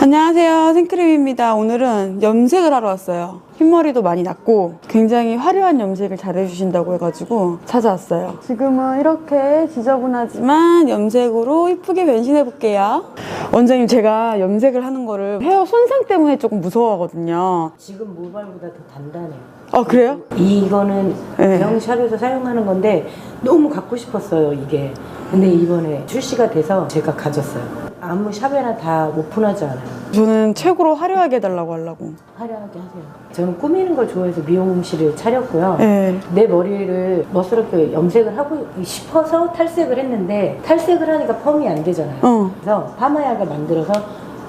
안녕하세요. 생크림입니다. 오늘은 염색을 하러 왔어요. 흰머리도 많이 났고 굉장히 화려한 염색을 잘 해주신다고 해가지고 찾아왔어요. 지금은 이렇게 지저분하지만 염색으로 이쁘게 변신해 볼게요. 원장님 제가 염색을 하는 거를 헤어 손상 때문에 조금 무서워하거든요. 지금 모발보다 더 단단해요. 아 그래요? 이거는 네. 대형 샵에서 사용하는 건데 너무 갖고 싶었어요 이게. 근데 이번에 출시가 돼서 제가 가졌어요. 아무 샵에나 다 오픈하지 않아요. 저는 최고로 화려하게 해달라고 하려고. 화려하게 하세요. 저는 꾸미는 걸 좋아해서 미용실을 차렸고요. 네. 내 머리를 멋스럽게 염색을 하고 싶어서 탈색을 했는데 탈색을 하니까 펌이 안 되잖아요. 어. 그래서 파마약을 만들어서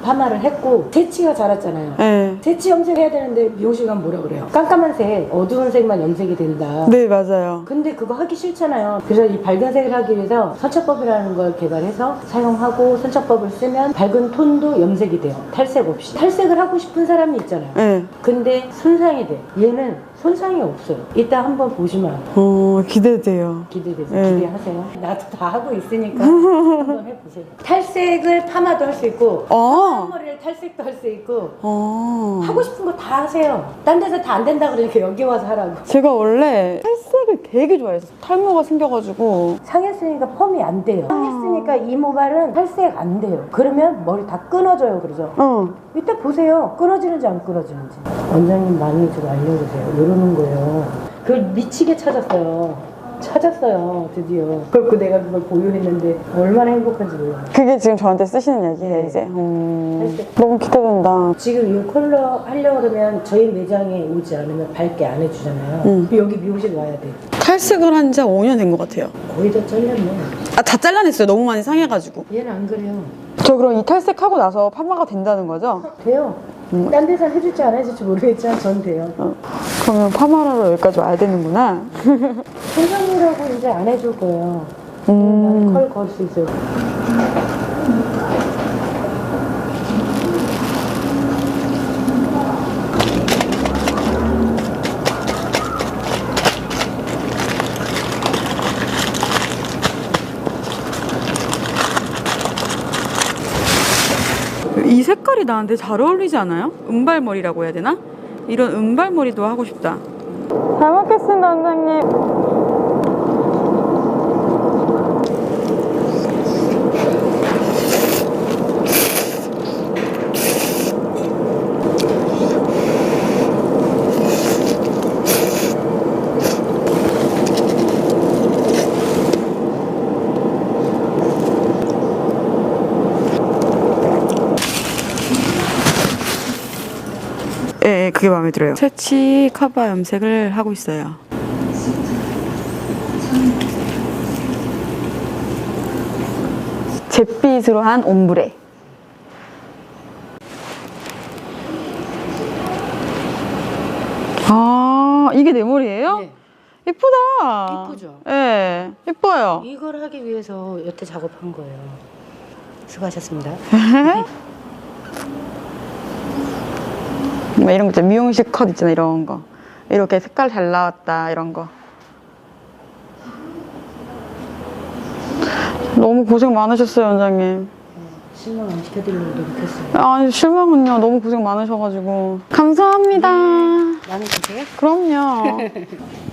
파마를 했고 새치가 자랐잖아요. 네. 새치 염색해야 되는데 미용실 가면 뭐라 그래요? 깜깜한 색, 어두운 색만 염색이 된다. 네 맞아요. 근데 그거 하기 싫잖아요. 그래서 이 밝은 색을 하기 위해서 선착법이라는 걸 개발해서 사용하고 선착법을 쓰면 밝은 톤도 염색이 돼요. 탈색 없이. 탈색을 하고 싶은 사람이 있잖아요. 네. 근데 손상이 돼. 얘는 손상이 없어요. 이따 한번 보시면 알아요. 어 기대돼요. 기대되죠. 네. 기대하세요. 나도 다 하고 있으니까 한번 해보세요. 탈색을 파마도 할 수 있고 어. 머리를 탈색도 할 수 있고 어. 하고 싶은 거 다 하세요. 딴 데서 다 안 된다 그러니까 여기 와서 하라고. 제가 원래 탈색을 되게 좋아했어요. 탈모가 생겨가지고. 상했으니까 펌이 안 돼요. 상했으니까 이 모발은 탈색 안 돼요. 그러면 머리 다 끊어져요. 그러죠. 어. 이따 보세요. 끊어지는지 안 끊어지는지. 원장님 많이 좀 알려주세요. 이러는 거예요. 그걸 미치게 찾았어요. 찾았어요. 드디어. 그리고 내가 그걸 보유했는데 얼마나 행복한지 몰라요. 그게 지금 저한테 쓰시는 얘기예요, 이제. 음. 너무 기대된다. 지금 이 컬러 하려고 그러면 저희 매장에 오지 않으면 밝게 안 해주잖아요. 응. 여기 미용실 와야 돼. 탈색을 한 지 5년 된 것 같아요. 거의 다 잘렸네. 아, 다 잘라냈어요. 너무 많이 상해가지고. 얘는 안 그래요. 저 그럼 이 탈색하고 나서 파마가 된다는 거죠? 돼요. 딴 데서 해줄지 안 해줄지 모르겠지만 전 돼요. 어. 그러면 파마하러 여기까지 와야 되는구나. 손상이라고 이제 안 해줄 거예요. 음. 컬 걸 수 있어요. 이 색깔이 나한테 잘 어울리지 않아요? 은발머리라고 해야 되나? 이런 은발머리도 하고 싶다. 잘 먹겠습니다, 원장님. 예, 예, 그게 마음에 들어요. 채취 커버 염색을 하고 있어요. 잿빛으로 한 옴브레. 아, 이게 내 머리예요? 네. 예쁘다. 예쁘죠? 예, 예뻐요. 이걸 하기 위해서 여태 작업한 거예요. 수고하셨습니다. 뭐 이런 거 있잖아. 미용실 컷 있잖아. 이런 거. 이렇게 색깔 잘 나왔다. 이런 거. 너무 고생 많으셨어요, 원장님. 실망 안 시켜드리려고 노력했어요. 아니, 실망은요. 너무 고생 많으셔가지고. 감사합니다. 많이 드세요? 그럼요.